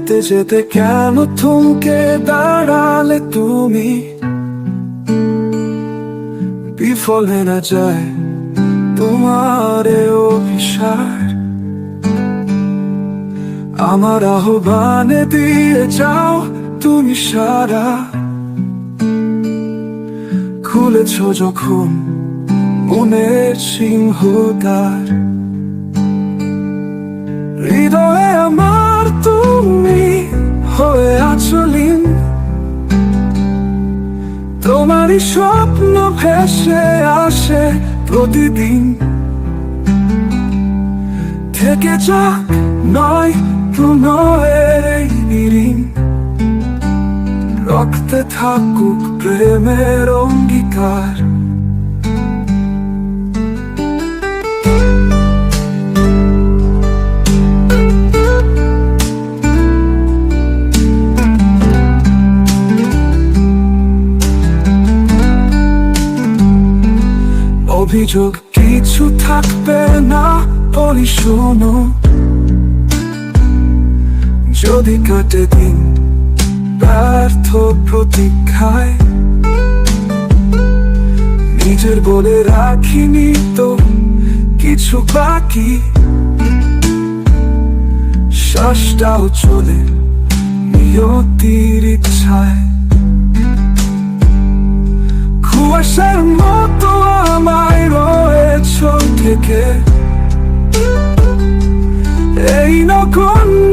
যেতে যেতে কেন থমকে দাঁড়ালে তুমি? বিফল বিফলে না যায় তোমার অভিসার। আমার আহ্বানে দিয়ে যাও তুমি সারা। খুলেছ যখন মনের সিংহদ্বার। হৃদয়ে তোমারই স্বপ্ন ভেসে আসে প্রতিদিন। থেকে যাক নয় প্রণয়ের এই নিরিন। রক্তে থাকুক প্রেমের অঙ্গীকার। অভিযোগ, কিছু থাকবে না বলি শোনো। যদি কাটে দিন ব্যর্থ প্রতীক্ষায়, নিজের বলে রাখিনি তো কিছু বাকি। শ্বাসটাও চলে নিয়তির ইচ্ছায়। কুয়াশার মতো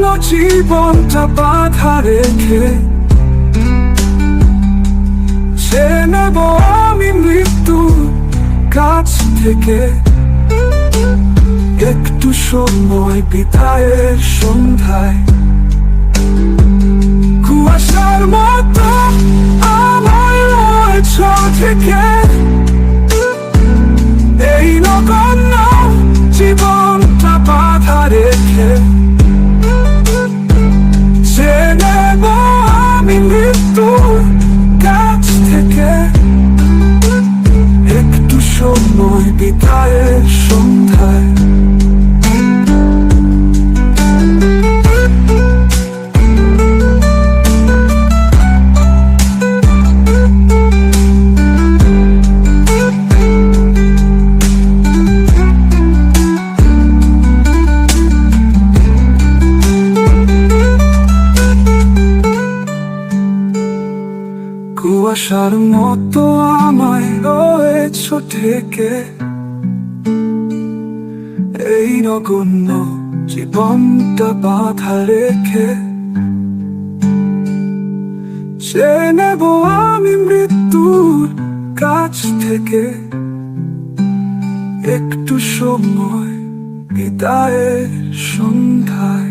নগণ্য জীবনটা বাধা রেখে সে নেব আমি মৃত্যু কাছ থেকে। একটু সময় বিদায়ের সন্ধ্যায়। কুয়াশার মতো আমায় থেকে কুয়াশার মতো আমায় রয়েছ থেকে এই নগণ্য জীবনটা বাধা রেখে। নেব আমি মৃত্যুর কাছ থেকে। একটু সময় বিদায়ের সন্ধ্যায়।